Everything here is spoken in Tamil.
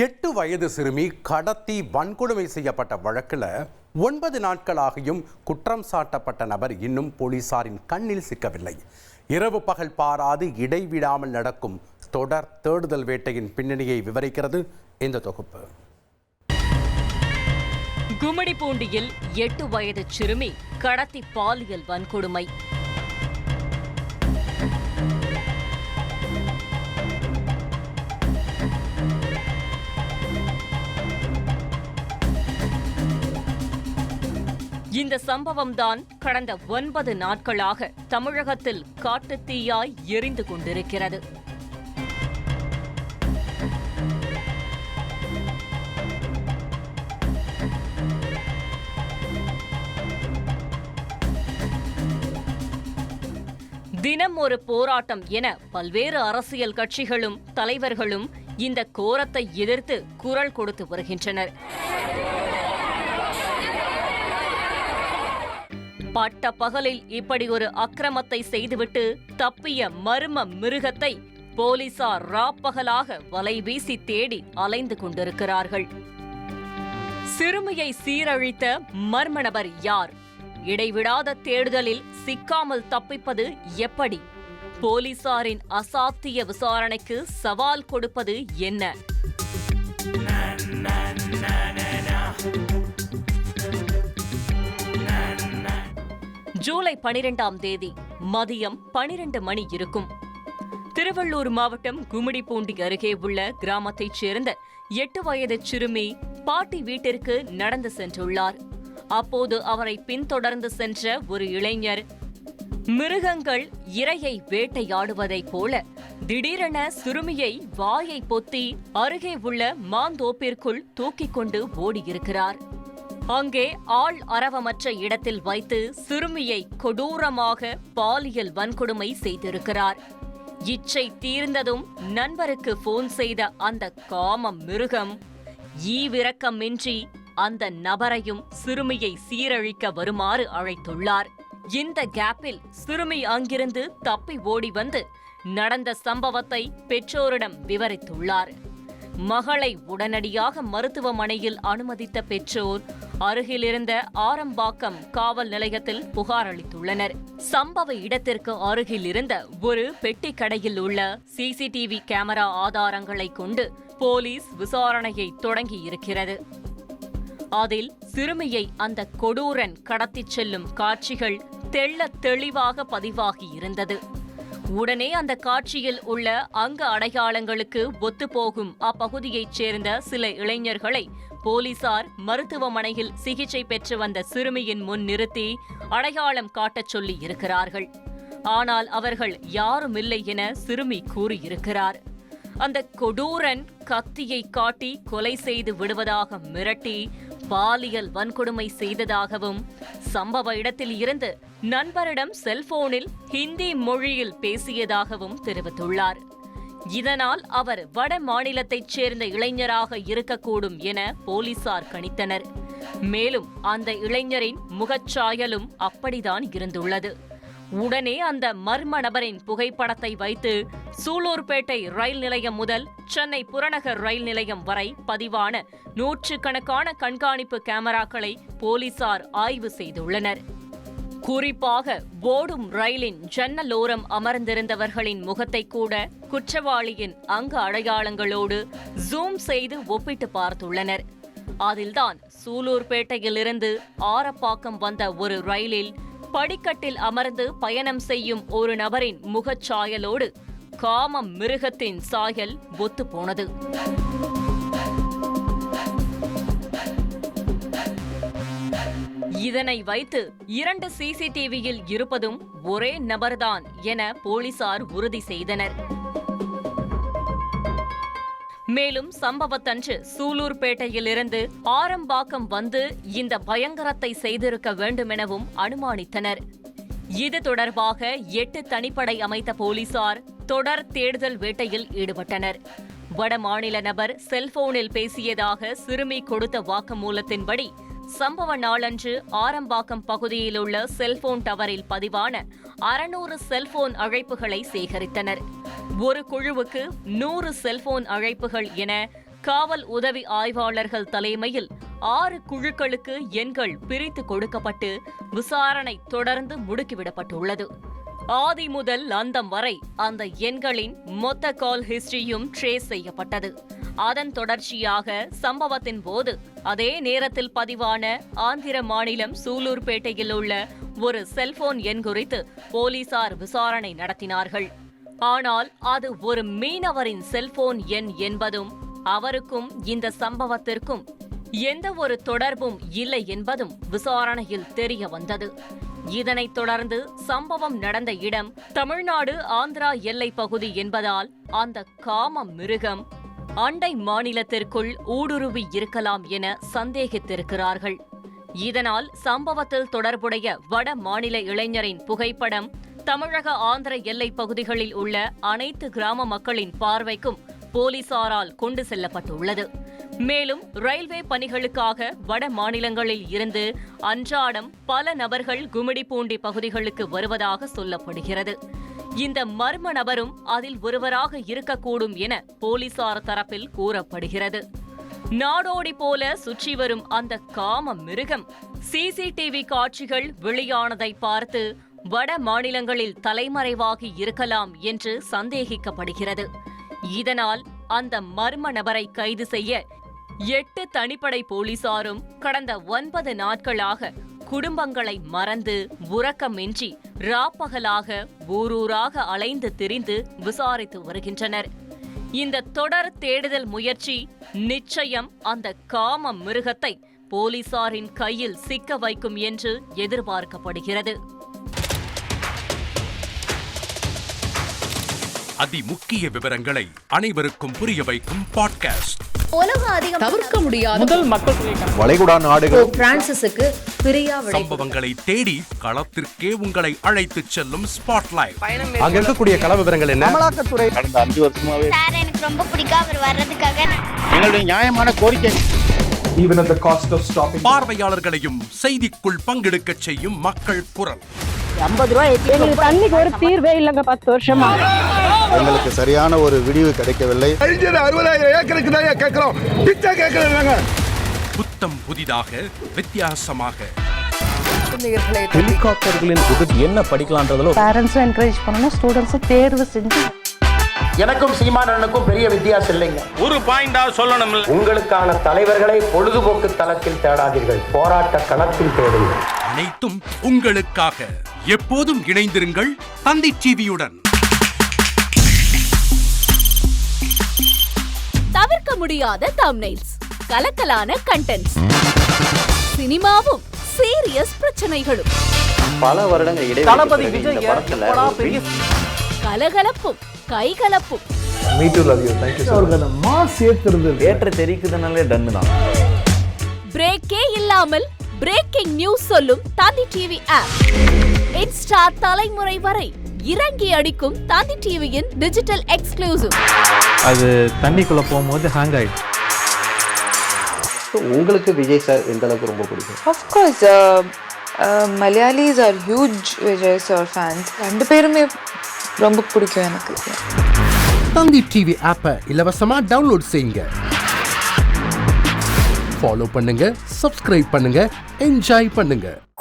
எட்டு வயது சிறுமி கடத்தி வன்கொடுமை செய்யப்பட்ட வழக்கில் ஒன்பது நாட்களாகியும் குற்றம் சாட்டப்பட்ட நபர் இன்னும் போலீசாரின் கண்ணில் சிக்கவில்லை. இரவு பகல் பாராது இடைவிடாமல் நடக்கும் தொடர் தேடுதல் வேட்டையின் பின்னணியை விவரிக்கிறது இந்த தொகுப்பு. கும்மிடிப்பூண்டியில் எட்டு வயது சிறுமி கடத்தி பாலியல் வன்கொடுமை. இந்த சம்பவம்தான் கடந்த ஒன்பது நாட்களாக தமிழகத்தில் காட்டுத்தீயாய் எரிந்து கொண்டிருக்கிறது. தினம் ஒரு போராட்டம் என பல்வேறு அரசியல் கட்சிகளும் தலைவர்களும் இந்த கோரத்தை எதிர்த்து குரல் கொடுத்து வருகின்றனர். பட்ட பகலில் இப்படி ஒரு அக்கிரமத்தை செய்துவிட்டு தப்பிய மர்ம மிருகத்தை போலீசார் ராப்பகலாக வலை வீசி தேடி அலைந்து கொண்டிருக்கிறார்கள். சிறுமியை சீரழித்த மர்ம நபர் யார்? இடைவிடாத தேடுதலில் சிக்காமல் தப்பிப்பது எப்படி? போலீசாரின் அசாத்திய விசாரணைக்கு சவால் கொடுப்பது என்ன? ஜூலை பனிரெண்டாம் தேதி மதியம் பனிரெண்டு மணி இருக்கும். திருவள்ளூர் மாவட்டம் கும்மிடிப்பூண்டி அருகே உள்ள கிராமத்தைச் சேர்ந்த எட்டு வயது சிறுமி பாட்டி வீட்டிற்கு நடந்து சென்றுள்ளார். அப்போது அவரை பின்தொடர்ந்து சென்ற ஒரு இளைஞர் மிருகங்கள் இரையை வேட்டையாடுவதைப் போல திடீரென சிறுமியை வாயை பொத்தி அருகே உள்ள மாந்தோப்பிற்குள் தூக்கிக் கொண்டு ஓடியிருக்கிறார். அங்கே ஆள் அரவமற்ற இடத்தில் வைத்து சிறுமியை கொடூரமாக பாலியல் வன்கொடுமை செய்திருக்கிறார். இச்சை தீர்ந்ததும் நண்பருக்கு போன் செய்த அந்த காம மிருகம் ஈவிரக்கமின்றி அந்த நபரையும் சிறுமியை சீரழிக்க வருமாறு அழைத்துள்ளார். இந்த கேப்பில் சிறுமி அங்கிருந்து தப்பி ஓடி வந்து நடந்த சம்பவத்தை பெற்றோரிடம் விவரித்துள்ளார். மகளை உடனடியாக மருத்துவமனையில் அனுமதித்த பெற்றோர் அருகிலிருந்த ஆரம்பாக்கம் காவல் நிலையத்தில் புகார் அளித்துள்ளனர். சம்பவ இடத்திற்கு அருகில் இருந்த ஒரு பெட்டி கடையில் உள்ள சிசிடிவி கேமரா ஆதாரங்களை கொண்டு போலீஸ் விசாரணையை தொடங்கியிருக்கிறது. அதில் சிறுமியை அந்த கொடூரன் கடத்திச் செல்லும் காட்சிகள் தெள்ள தெளிவாக பதிவாகி இருந்தது உடனே அந்த காட்சியில் உள்ள அங்க அடையாளங்களுக்கு ஒத்துப்போகும் அப்பகுதியைச் சேர்ந்த சில இளைஞர்களை போலீசார் மருத்துவமனையில் சிகிச்சை பெற்று வந்த சிறுமியின் முன் நிறுத்தி அடையாளம் காட்டச் சொல்லி இருக்கிறார்கள். ஆனால் அவர்கள் யாருமில்லை என சிறுமி கூறியிருக்கிறார். அந்த கொடூரன் கத்தியை காட்டி கொலை செய்து விடுவதாக மிரட்டி பாலியல் வன்கொடுமை செய்ததாகவும் சம்பவ இடத்தில் இருந்து நண்பரிடம் செல்போனில் ஹிந்தி மொழியில் பேசியதாகவும் தெரிவித்துள்ளார். இதனால் அவர் வட மாநிலத்தைச் சேர்ந்த இளைஞராக இருக்கக்கூடும் என போலீசார் கணித்தனர். மேலும் அந்த இளைஞரின் முகச்சாயலும் அப்படிதான் இருந்துள்ளது. உடனே அந்த மர்ம நபரின் புகைப்படத்தை வைத்து சூலூர்பேட்டை ரயில் நிலையம் முதல் சென்னை புறநகர் ரயில் நிலையம் வரை பதிவான நூற்றுக்கணக்கான கண்காணிப்பு கேமராக்களை போலீசார் ஆய்வு செய்துள்ளனர். குறிப்பாக ஓடும் ரயிலின் ஜன்னலோரம் அமர்ந்திருந்தவர்களின் முகத்தை கூட குற்றவாளியின் அங்க அடையாளங்களோடு ஜூம் செய்து ஒப்பிட்டு பார்த்துள்ளனர். அதில்தான் சூலூர்பேட்டையிலிருந்து ஆரப்பாக்கம் வந்த ஒரு ரயிலில் படிக்கட்டில் அமர்ந்து பயணம் செய்யும் ஒரு நபரின் முகச்சாயலோடு காம மிருகத்தின் சாயல் ஒத்துப்போனது. இதனை வைத்து இரண்டு சிசிடிவியில் இருப்பதும் ஒரே நபர்தான் என போலீசார் உறுதி செய்தனர். மேலும் சம்பவத்தன்று சூலூர்பேட்டையிலிருந்து ஆரம்பாக்கம் வந்து இந்த பயங்கரத்தை செய்திருக்க வேண்டுமெனவும் அனுமானித்தனர். இது தொடர்பாக எட்டு தனிப்படை அமைத்த போலீசார் தொடர் தேடுதல் வேட்டையில் ஈடுபட்டனர். வட மாநில நபர் செல்போனில் பேசியதாக சிறுமி கொடுத்த வாக்குமூலத்தின்படி சம்பவ நாளன்று ஆரம்பாக்கம் பகுதியில் உள்ள செல்போன் டவரில் பதிவான அறுநூறு செல்போன் அழைப்புகளை சேகரித்தனர். ஒரு குழுவுக்கு நூறு செல்போன் அழைப்புகள் என காவல் உதவி ஆய்வாளர்கள் தலைமையில் ஆறு குழுக்களுக்கு எண்கள் பிரித்து கொடுக்கப்பட்டு விசாரணை தொடர்ந்து முடுக்கிவிடப்பட்டுள்ளது. ஆதி முதல் அந்தம் வரை அந்த எண்களின் மொத்த கால் ஹிஸ்டரியும் ட்ரேஸ் செய்யப்பட்டது. அதன் தொடர்ச்சியாக சம்பவத்தின் போது அதே நேரத்தில் பதிவான ஆந்திர மாநிலம் சூலூர்பேட்டையில் உள்ள ஒரு செல்போன் எண் குறித்து போலீசார் விசாரணை நடத்தினார்கள். ஆனால் அது ஒரு மீனவரின் செல்போன் எண் என்பதும் அவருக்கும் இந்த சம்பவத்திற்கும் எந்த ஒரு தொடர்பும் இல்லை என்பதும் விசாரணையில் தெரிய வந்தது. இதனைத் தொடர்ந்து சம்பவம் நடந்த இடம் தமிழ்நாடு ஆந்திரா எல்லை பகுதி என்பதால் அந்த காம மிருகம் அண்டை மாநிலத்திற்குள் ஊடுருவி இருக்கலாம் என சந்தேகித்திருக்கிறார்கள். இதனால் சம்பவத்தில் தொடர்புடைய வட மாநில இளைஞரின் புகைப்படம் தமிழக ஆந்திர எல்லைப் பகுதிகளில் உள்ள அனைத்து கிராம மக்களின் பார்வைக்கும் போலீசாரால் கொண்டு செல்லப்பட்டுள்ளது. மேலும் ரயில்வே பணிகளுக்காக வட மாநிலங்களில் இருந்து அன்றாடம் பல நபர்கள் கும்மிடிப்பூண்டி பகுதிகளுக்கு வருவதாக சொல்லப்படுகிறது. இந்த மர்ம நபரும் அதில் ஒருவராக இருக்கக்கூடும் என போலீசார் தரப்பில் கூறப்படுகிறது. நாடோடி போல சுற்றி வரும் அந்த காம மிருகம் சிசிடிவி காட்சிகள் வெளியானதை பார்த்து வட மாநிலங்களில் தலைமறைவாகி இருக்கலாம் என்று சந்தேகிக்கப்படுகிறது. இதனால் அந்த மர்ம நபரை கைது செய்ய எட்டு தனிப்படை போலீசாரும் கடந்த ஒன்பது நாட்களாக குடும்பங்களை மறந்து உறக்கமின்றி ராப்பகலாக ஊரூராக அலைந்து திரிந்து விசாரித்து வருகின்றனர். இந்த தொடர் தேடுதல் முயற்சி நிச்சயம் அந்த காம மிருகத்தை போலீசாரின் கையில் சிக்க வைக்கும் என்று எதிர்பார்க்கப்படுகிறது. அதிமுக்கிய விவரங்களை அனைவருக்கும் புரிய வைக்கும் பாட்காஸ்ட் உலக அதிகம் தவிர்க்க முடியாத முதல் மக்கள் தொகை கணக்கு. வளைகுடா நாடுகள். பிரான்சிஸுக்கு பிரியா விடை சம்பவங்களை தேடி களத்திற்கே உங்களை அழைத்துச் செல்லும் ஸ்பாட்லைட் அங்க இருக்கக்கூடிய கள விவரங்கள் என்ன? அமலாக்கத்துறை கடந்த அஞ்சு வருஷமாவே சார் எனக்கு ரொம்ப பிடிக்கும் அவர் வர்றதுக்காக எங்களுடைய நியாயமான கோரிக்கை. even at the cost of stopping பார்வையாளர்களையும் செய்திக்குள் பங்கெடுக்கச் செய்யும் மக்கள் குரல். எங்களுக்கு தண்ணிக்கு ஒரு தீர்வே இல்லைங்க பத்து வருஷமா. எங்களுக்கு சரியான ஒரு விடிவு கிடைக்கவில்லை. புத்தம் புதிதாக வித்தியாசமாக. ஹெலிகாப்டர்களின் உதவி என்ன படிக்கலான்றதுல பேரண்ட்ஸும் என்கரேஜ் பண்ணணும் ஸ்டூடெண்ட்ஸும் தேர்வு செஞ்சு எனக்கும் சீமானனுக்கும் பெரிய வித்தியாசம் இல்லைங்க. ஒரு பாயிண்டா சொல்லணும் உங்களுக்கான தலைவர்களை பொழுதுபோக்கு தளத்தில் தேடாதீர்கள். போராட்ட களத்தில் தேடுங்கள். அனைத்தும் உங்களுக்காக. எப்போதும் இணைந்திருங்கள் தந்தி டிவியுடன். தவிர்க்க முடியாத தம்னைல்ஸ் கலக்கலான கண்டென்ட்ஸ் சினிமாவும் சீரியஸ் பிரச்சனைகளும். பல வருடங்கள் தளபதி விஜய் கலகலப்பும் கைகலப்பும் me too love you thank you அவர்களை மாஸ் ஏத்துறது ஏற்ற தெரிக்குதுனாலே டன்னு தான். பிரேக்கே இல்லாமல் பிரேக்கிங் நியூஸ் சொல்லும் தந்தி டிவி ஆப் இன்ஸ்டா தலைமுறை வரை இறங்கி அடிக்கும் தந்தி டிவியின் டிஜிட்டல் எக்ஸ்க்ளூசிவ் அது தண்ணிக்குள்ள போகும்போது ஹேங் ஆயிடுச்சு உங்களுக்கு விஜய் சார் எந்த அளவுக்கு ரொம்ப பிடிக்கும்? Of course, uh, Malayalis are huge Vijay sir fans. ரெண்டு பேருமே ரொம்ப பிடிக்கும் எனக்கு. தந்தி டிவி ஆப்பை இலவசமாக டவுன்லோட் செய்யுங்க. ஃபாலோ பண்ணுங்க சப்ஸ்கிரைப் பண்ணுங்க என்ஜாய் பண்ணுங்க.